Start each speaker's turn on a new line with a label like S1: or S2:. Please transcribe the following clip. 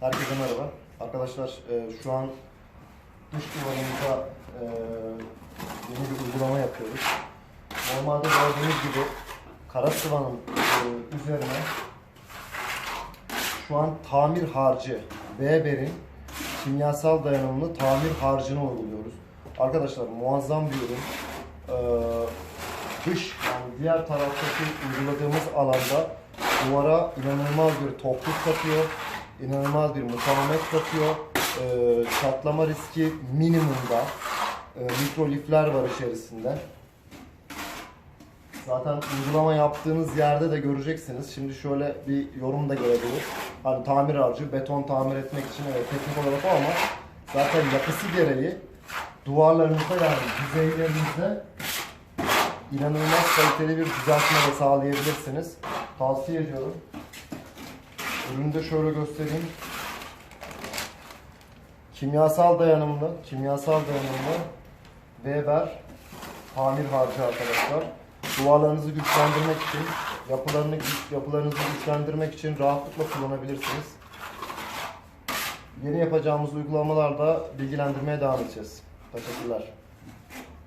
S1: Herkese merhaba. Arkadaşlar e, şu an dış duvarımıza e, yeni bir uygulama yapıyoruz. Normalde gördüğünüz gibi kara sıvanın e, üzerine şu an tamir harcı Weber'in kimyasal dayanımlı tamir harcını uyguluyoruz. Arkadaşlar muazzam bir ürün. E, dış yani diğer taraftaki uyguladığımız alanda duvara inanılmaz bir tokluk katıyor, inanılmaz bir mukavemet katıyor. Ee, çatlama riski minimumda. Ee, mikro lifler var içerisinde. Zaten uygulama yaptığınız yerde de göreceksiniz. Şimdi şöyle bir yorum da gelebilir. Hani tamir harcı, beton tamir etmek için evet teknik olarak ama zaten yapısı gereği duvarlarınızda yani yüzeylerinizde inanılmaz kaliteli bir düzeltme de sağlayabilirsiniz. Tavsiye ediyorum. Ürünü de şöyle göstereyim. Kimyasal dayanımlı, kimyasal dayanımlı Weber tamir harcı arkadaşlar. Duvarlarınızı güçlendirmek için, yapılarını yapılarınızı güçlendirmek için rahatlıkla kullanabilirsiniz. Yeni yapacağımız uygulamalarda bilgilendirmeye devam edeceğiz. Teşekkürler.